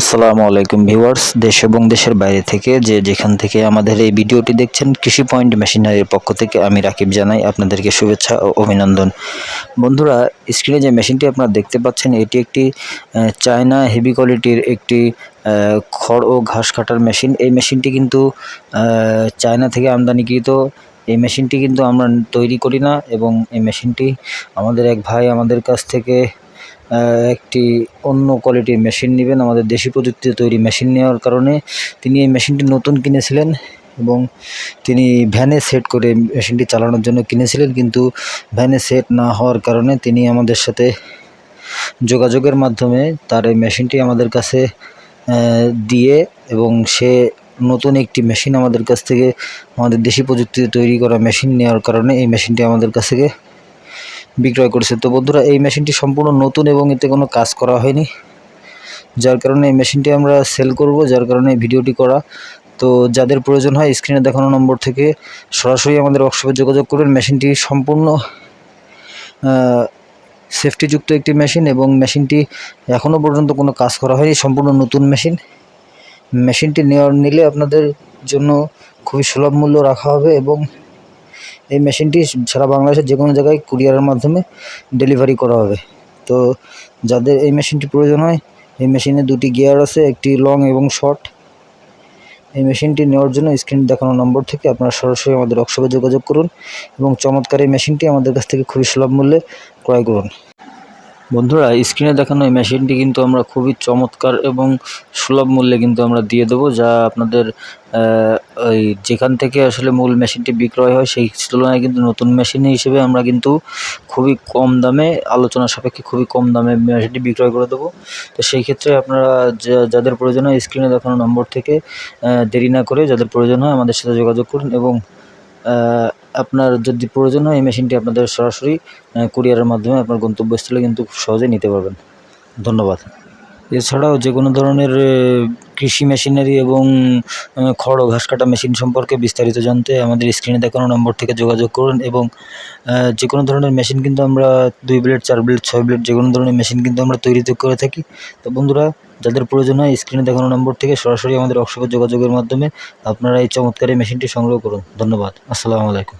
আসসালামু আলাইকুম ভিউয়ার্স, দেশ এবং দেশের বাইরে থেকে যে যেখান থেকে আমাদের এই ভিডিওটি দেখছেন, কৃষি পয়েন্ট মেশিনারির পক্ষ থেকে আমি রাকিব জানাই আপনাদেরকে শুভেচ্ছা ও অভিনন্দন। বন্ধুরা, স্ক্রিনে যে মেশিনটি আপনারা দেখতে পাচ্ছেন, এটি একটি চায়না হেভি কোয়ালিটির একটি খড় ও ঘাস কাটার মেশিন। এই মেশিনটি কিন্তু চায়না থেকে আমদানিকৃত। এই মেশিনটি কিন্তু আমরা তৈরি করি না এবং এই মেশিনটি আমাদের এক ভাই আমাদের কাছ থেকে একটি অন্য কোয়ালিটির মেশিন নেবেন। আমাদের দেশি প্রযুক্তিতে তৈরি মেশিন নেওয়ার কারণে তিনি এই মেশিনটি নতুন কিনেছিলেন এবং তিনি ভ্যানে সেট করে মেশিনটি চালানোর জন্য কিনেছিলেন। কিন্তু ভ্যানে সেট না হওয়ার কারণে তিনি আমাদের সাথে যোগাযোগের মাধ্যমে তার এই মেশিনটি আমাদের কাছে দিয়ে এবং সে নতুন একটি মেশিন আমাদের কাছ থেকে, আমাদের দেশি প্রযুক্তিতে তৈরি করা মেশিন নেওয়ার কারণে এই মেশিনটি আমাদের কাছ থেকে বিক্রয় করেছে। তো বন্ধুরা, এই মেশিনটি সম্পূর্ণ নতুন এবং এতে কোনো কাজ করা হয়নি, যার কারণে এই মেশিনটি আমরা সেল করব, যার কারণে ভিডিওটি করা। তো যাদের প্রয়োজন হয় স্ক্রিনে দেখানো নম্বর থেকে সরাসরি আমাদের ওয়ার্কশপে যোগাযোগ করবেন। মেশিনটি সম্পূর্ণ সেফটিযুক্ত একটি মেশিন এবং মেশিনটি এখনও পর্যন্ত কোনো কাজ করা হয়নি, সম্পূর্ণ নতুন মেশিন। মেশিনটি নেওয়ার নিলে আপনাদের জন্য খুবই সুলভ মূল্য রাখা হবে এবং এই মেশিনটি সারা বাংলাদেশের যে কোনো জায়গায় কুরিয়ারের মাধ্যমে ডেলিভারি করা হবে। তো যাদের এই মেশিনটি প্রয়োজন হয়, এই মেশিনে দুটি গিয়ার আছে, একটি লং এবং শর্ট। এই মেশিনটি নেওয়ার জন্য স্ক্রিন দেখানো নম্বর থেকে আপনারা সরাসরি আমাদের ওয়ার্কশপে যোগাযোগ করুন এবং চমৎকার এই মেশিনটি আমাদের কাছ থেকে খুবই সুলভ মূল্যে ক্রয় করুন। বন্ধুরা স্ক্রিনে দেখানো এই মেশিনটি কিন্তু আমরা খুবই চমৎকার এবং সুলভ মূল্যে কিন্তু আমরা দিয়ে দেবো, যা আপনাদের ওই যেখান থেকে আসলে মূল মেশিনটি বিক্রয় হয়, সেই তুলনায় কিন্তু নতুন মেশিন হিসেবে আমরা কিন্তু খুবই কম দামে আলোচনা সাপেক্ষে খুবই কম দামে মেশিনটি বিক্রয় করে দেবো। তো সেই ক্ষেত্রে আপনারা যাদের প্রয়োজন হয় স্ক্রিনে দেখানো নম্বর থেকে দেরি না করে যাদের প্রয়োজন হয়, আমাদের সাথে যোগাযোগ করুন এবং আপনার যদি প্রয়োজন হয়, এই মেশিনটি আপনাদের সরাসরি কুরিয়ারের মাধ্যমে আপনার গন্তব্যস্থলে কিন্তু খুব সহজেই নিতে পারবেন। ধন্যবাদ। এছাড়াও যে কোনো ধরনের কৃষি মেশিনারি এবং খড় ও ঘাস কাটা মেশিন সম্পর্কে বিস্তারিত জানতে আমাদের স্ক্রিনে দেখানো নম্বর থেকে যোগাযোগ করুন এবং যে কোনো ধরনের মেশিন কিন্তু আমরা দুই ব্লেড, চার ব্লেড, ছয় ব্লেড যে কোনো ধরনের মেশিন কিন্তু আমরা তৈরি করে থাকি। তো বন্ধুরা, যাদের প্রয়োজন হয় স্ক্রিনে দেখানো নম্বর থেকে সরাসরি আমাদের ওয়ার্কশপে যোগাযোগের মাধ্যমে আপনারা এই চমৎকার মেশিনটি সংগ্রহ করুন। ধন্যবাদ। আসসালামু আলাইকুম।